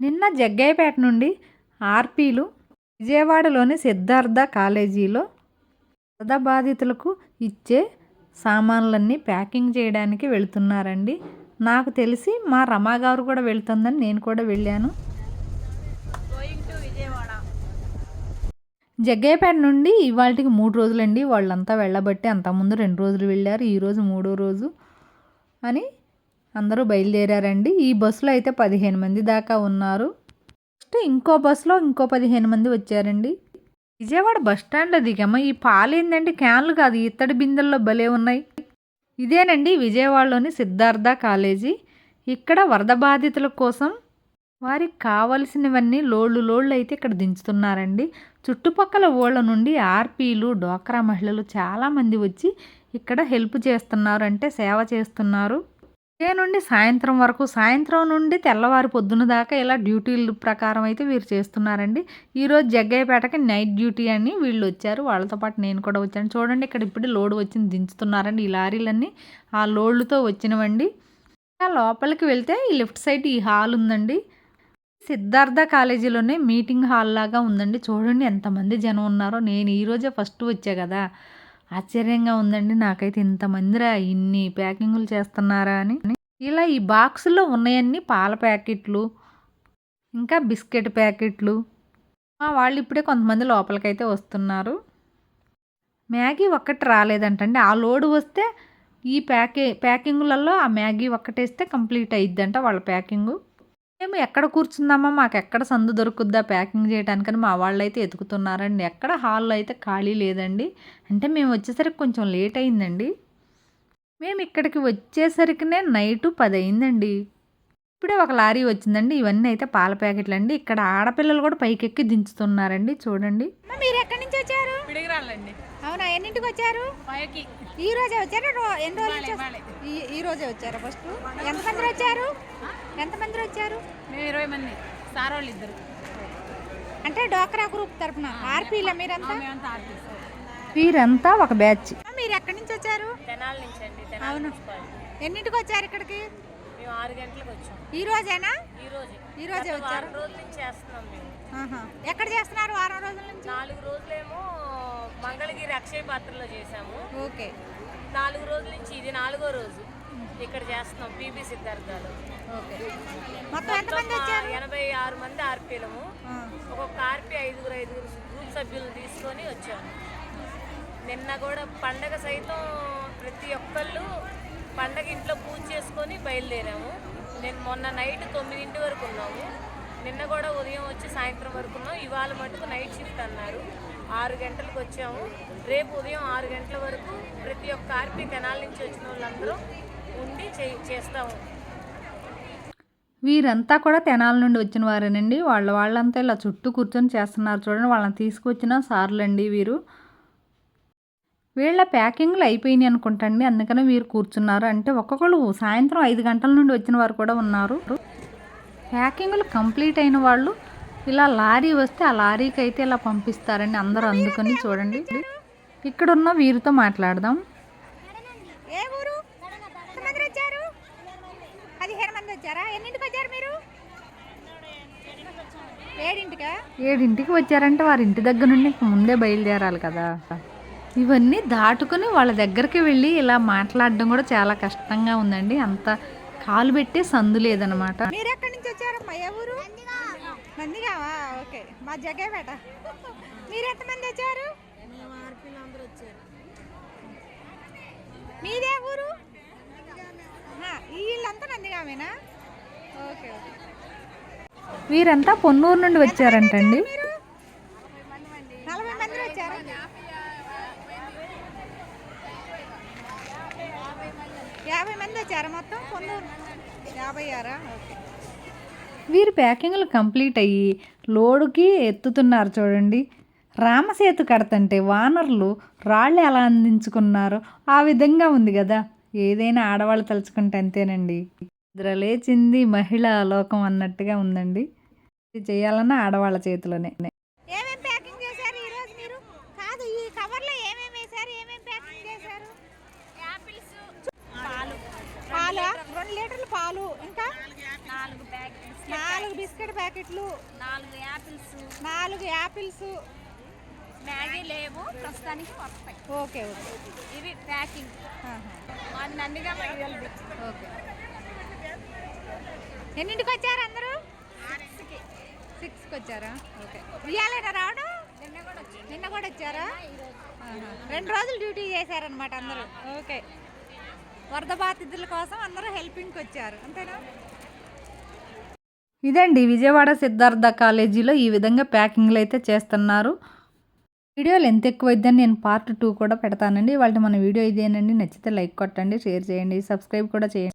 నిన్న జగ్గయ్యపేట నుండి ఆర్పీలు విజయవాడలోని సిద్ధార్థ కాలేజీలో వరద బాధితులకు ఇచ్చే సామాన్లన్నీ ప్యాకింగ్ చేయడానికి వెళుతున్నారండి. నాకు తెలిసి మా రమా గారు కూడా వెళ్తుందని నేను కూడా వెళ్ళాను. జగ్గయ్యపేట నుండి ఇవాళకి మూడు రోజులండి. వాళ్ళంతా వెళ్ళబట్టి అంతకుముందు రెండు రోజులు వెళ్ళారు ఈరోజు మూడో రోజు అని అందరూ బయలుదేరారండి. ఈ బస్సులో అయితే పదిహేను మంది దాకా ఉన్నారు. నెక్స్ట్ ఇంకో బస్సులో ఇంకో పదిహేను మంది వచ్చారండి. విజయవాడ బస్ స్టాండ్లో దిగామా ఈ పాలు ఏంటంటే క్యాన్లు కాదు. ఇత్తడి బిందెల్లో భలే ఉన్నాయి. ఇదేనండి విజయవాడలోని సిద్ధార్థ కాలేజీ. ఇక్కడ వరద బాధితుల కోసం వారికి కావలసినవన్నీ లోళ్ళు లోళ్ళు అయితే ఇక్కడ దించుతున్నారండి. చుట్టుపక్కల ఊళ్ళ నుండి ఆర్పీలు డోక్రా మహిళలు చాలామంది వచ్చి ఇక్కడ హెల్ప్ చేస్తున్నారు. అంటే సేవ చేస్తున్నారు. ఉదయం నుండి సాయంత్రం వరకు సాయంత్రం నుండి తెల్లవారి పొద్దున దాకా ఇలా డ్యూటీల ప్రకారం అయితే వీరు చేస్తున్నారండి. ఈరోజు జగ్గయ్యపేటకి నైట్ డ్యూటీ అని వీళ్ళు వచ్చారు. వాళ్ళతో పాటు నేను కూడా వచ్చాను. చూడండి ఇక్కడ ఇప్పుడు లోడ్ వచ్చింది దించుతున్నారండి ఈ లారీలన్నీ. ఆ లోడ్లతో వచ్చినవండి. ఆ లోపలికి వెళ్తే ఈ లెఫ్ట్ సైడ్ ఈ హాల్ ఉందండి. సిద్ధార్థ కాలేజీలోనే మీటింగ్ హాల్ లాగా ఉందండి. చూడండి ఎంతమంది జనం ఉన్నారో. నేను ఈరోజే ఫస్ట్ వచ్చా కదా. ఆశ్చర్యంగా ఉందండి. నాకైతే ఇంతమందిరా ఇన్ని ప్యాకింగ్లు చేస్తున్నారా అని. ఇలా ఈ బాక్సుల్లో ఉన్నాయన్నీ పాల ప్యాకెట్లు ఇంకా బిస్కెట్ ప్యాకెట్లు. మా వాళ్ళు ఇప్పుడే కొంతమంది లోపలికైతే వస్తున్నారు. మ్యాగీ ఒక్కటి రాలేదంటండి. ఆ లోడు వస్తే ఈ ప్యాకే ప్యాకింగ్లలో ఆ మ్యాగీ ఒక్కటేస్తే కంప్లీట్ అయ్యిద్దంట వాళ్ళ ప్యాకింగు. మేము ఎక్కడ కూర్చుందామా మాకు ఎక్కడ సందు దొరుకుద్దా ప్యాకింగ్ చేయడానికని మా వాళ్ళు అయితే ఎతుకుతున్నారండి ఎక్కడ హాల్లో అయితే ఖాళీ లేదండి. అంటే మేము వచ్చేసరికి కొంచెం లేట్ అయిందండి. మేము ఇక్కడికి వచ్చేసరికినే నైటు పది అయిందండి ఇప్పుడే ఒక లారీ వచ్చిందండి. ఇవన్నీ అయితే పాల ప్యాకెట్లు అండి ఇక్కడ ఆడపిల్లలు కూడా పైకెక్కి దించుతున్నారండి. చూడండి. మీరు ఎక్కడి నుంచి వచ్చారు? అవునా ఎన్నింటికి వచ్చారు? పైకి ఈ రోజే వచ్చారా? ఎన్ని రోజుల ఈ రోజే వచ్చారా ఫస్ట్? ఎంతమంది వచ్చారు? ఎంతమంది వచ్చారు? మేము ఇరవై మంది. సార్ వాళ్ళు ఇద్దరు. అంటే డోక్రా గ్రూప్ తరపున ఆర్పీల మీరంతా? వీరంతా ఒక బ్యాచ్. మీరు ఎక్కడి నుంచి వచ్చారు? తెనాల నుంచి అండి అవును. ఎన్నింటికి వచ్చారు ఇక్కడికి? మేము ఆరు గంటలకు వచ్చాం. ఈ రోజేనా? ఈ రోజు. ఈ రోజే వచ్చారు. రోజుల నుంచి చేస్తున్నాం మేము. ఎక్కడ చేస్తున్నారు వారం రోజుల నుంచి? నాలుగు రోజులేమో మంగళగిరి అక్షయ పాత్రలో చేసాము ఓకే. నాలుగు రోజుల నుంచి ఇది నాలుగో రోజు. ఇక్కడ చేస్తున్నాం పీబీ సిద్ధార్థాలు. ఎనభై ఆరు మంది ఆర్పీలము. ఒక్కొక్క ఆర్పీ ఐదుగురు ఐదుగురు గ్రూప్ సభ్యులను తీసుకొని వచ్చాము నిన్న కూడా పండగ సైతం ప్రతి ఒక్కళ్ళు పండగ ఇంట్లో పూజ చేసుకొని బయలుదేరాము. నేను మొన్న నైట్ తొమ్మిదింటి వరకు ఉన్నాము. నిన్న కూడా ఉదయం వచ్చి సాయంత్రం వరకు ఉన్నాం ఇవాళ మటుకు నైట్ షిఫ్ట్ అన్నారు. ఆరు గంటలకు వచ్చాము. రేపు ఉదయం ఆరు గంటల వరకు ప్రతి ఒక్క ఆర్పీ కెనాల్ నుంచి వచ్చిన వాళ్ళందరూ ఉండి చేస్తాము. వీరంతా కూడా తెనాల నుండి వచ్చిన వారేనండి. వాళ్ళ వాళ్ళంతా ఇలా చుట్టూ కూర్చొని చేస్తున్నారు చూడండి. వాళ్ళని తీసుకొచ్చిన సార్లండి వీరు. వీళ్ళ ప్యాకింగ్లు అయిపోయినాయి అనుకుంటండి. అందుకని వీరు కూర్చున్నారు. అంటే ఒక్కొక్కరు సాయంత్రం ఐదు గంటల నుండి వచ్చిన వారు కూడా ఉన్నారు. ప్యాకింగ్లు కంప్లీట్ అయిన వాళ్ళు ఇలా లారీ వస్తే ఆ లారీకి అయితే ఇలా పంపిస్తారండి అందరూ అందుకొని చూడండి. ఇక్కడ ఉన్న వీరితో మాట్లాడదాం ఏ ఊరు ఎంతమంది వచ్చారు పదిహేను మంది వచ్చారా ఎన్నింటికి వచ్చారు మీరు? ఏడింటికా? ఏడింటికి వచ్చారంటే వారి ఇంటి దగ్గర నుండి ముందే బయలుదేరాలి కదా. ఇవన్నీ దాటుకుని వాళ్ళ దగ్గరికి వెళ్ళి ఇలా మాట్లాడడం కూడా చాలా కష్టంగా ఉందండి. అంత కాలు పెట్టే సందు లేదనమాట. మీరు ఎక్కడి నుంచి వచ్చారమ్మా ఏ ఊరు? నందిగావా? ఓకే. మా జగ్గేపేట మీరు ఎంతమంది వచ్చారు? మీదే ఊరు? ఇల్లంతా నందిగామేనా? వీరంతా పొన్నూరు నుండి వచ్చారంటండి. మీరు నలభై మంది వచ్చారు? యాభై మంది వచ్చారా మొత్తం? పొందూరు యాభై ఆరా? ఓకే. వీరి ప్యాకింగ్లు కంప్లీట్ అయ్యి లోడుకి ఎత్తుతున్నారు చూడండి. రామసేతు కడతంటే వానర్లు రాళ్ళు ఎలా అందించుకున్నారో ఆ విధంగా ఉంది కదా. ఏదైనా ఆడవాళ్ళు తలుచుకుంటే అంతేనండి. నిద్ర లేచింది మహిళా లోకం అన్నట్టుగా ఉందండి. ఇది చేయాలన్నా ఆడవాళ్ళ చేతిలోనే. ఏమేం ప్యాకింగ్ చేశారు ఈ రోజు మీరు? కాదు ఈ కవర్లో ఏమేమి వేశారు? ఏమేం ప్యాకింగ్ చేశారు? యాపిల్స్ పాలు. పాలు? రెండు లీటర్లు పాలు. ఇంకా? నాలుగు ప్యాకెట్స్ నాలుగు బిస్కెట్ ప్యాకెట్లు. నాలుగు యాపిల్స్. నాలుగు యాపిల్స్. మ్యాగీ లేవు ప్రస్తుతానికి వస్తాయి ఓకే ఓకే. ఇవి ప్యాకింగ్. అన్నిగా ఓకే. ఎన్నింటికి వచ్చారు అందరూ? సిక్స్కి వచ్చారా? ఓకే. ఇవ్వాలేనా రావడం? నిన్న కూడా వచ్చారా? రెండు రోజులు డ్యూటీ చేశారనమాట అందరూ. ఓకే. వరద బాధితుల కోసం అందరూ హెల్పింగ్కి వచ్చారు. అంతేనా? ఇదండి విజయవాడ సిద్ధార్థ కాలేజీలో ఈ విధంగా ప్యాకింగ్లు అయితే చేస్తున్నారు. వీడియోలు ఎంత ఎక్కువైద్దని నేను పార్ట్ టూ కూడా పెడతానండి. వాళ్ళ మన వీడియో ఇదేనండి. నచ్చితే లైక్ కొట్టండి షేర్ చేయండి సబ్స్క్రైబ్ కూడా చేయండి.